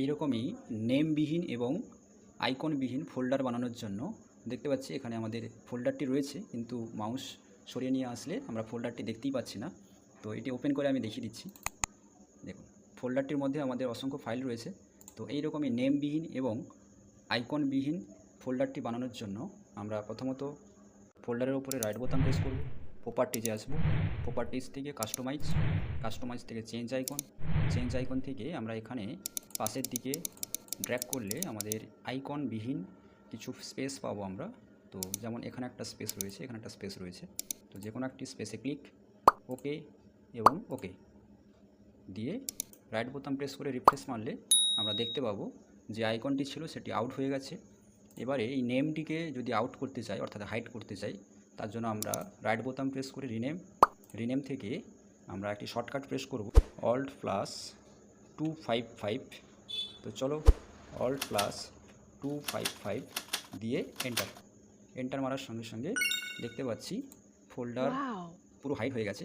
এইরকমই নেমবিহীন এবং আইকনবিহীন ফোল্ডার বানানোর জন্য দেখতে পাচ্ছি এখানে আমাদের ফোল্ডারটি রয়েছে, কিন্তু মাউস সরিয়ে নিয়ে আসলে আমরা ফোল্ডারটি দেখতেই পাচ্ছি না। তো এটি ওপেন করে আমি দেখিয়ে দিচ্ছি। দেখুন ফোল্ডারটির মধ্যে আমাদের অসংখ্য ফাইল রয়েছে। তো এইরকমই নেমবিহীন এবং আইকনবিহীন ফোল্ডারটি বানানোর জন্য আমরা প্রথমত ফোল্ডারের উপরে রাইট বোতাম প্রেস করব প্রপার্টিজে আসব। প্রপার্টিজ থেকে কাস্টমাইজ কাস্টমাইজ থেকে চেঞ্জ আইকন চেঞ্জ আইকন থেকে আমরা এখানে পাশের দিকে ড্র্যাক করলে আমাদের আইকনবিহীন কিছু স্পেস পাবো আমরা। তো যেমন এখানে একটা স্পেস রয়েছে, এখানে একটা স্পেস রয়েছে। তো যে কোনো একটি স্পেসে ক্লিক ওকে এবং ওকে দিয়ে রাইট বোতাম প্রেস করে রিফ্রেশ মারলে আমরা দেখতে পাবো যে আইকনটি ছিল, সেটি আউট হয়ে গেছে। এবারে এই নেমটিকে যদি আউট করতে চাই, অর্থাৎ হাইড করতে চাই, তার জন্য আমরা রাইট বোতাম প্রেস করে রিনেম রিনেম থেকে আমরা একটি শর্টকাট প্রেস করব। Alt plus two five five তো চলো alt plus two five five দিয়ে এন্টার এন্টার মারার সঙ্গে সঙ্গে দেখতে পাচ্ছি ফোল্ডার. পুরো হাইড হয়ে গেছে।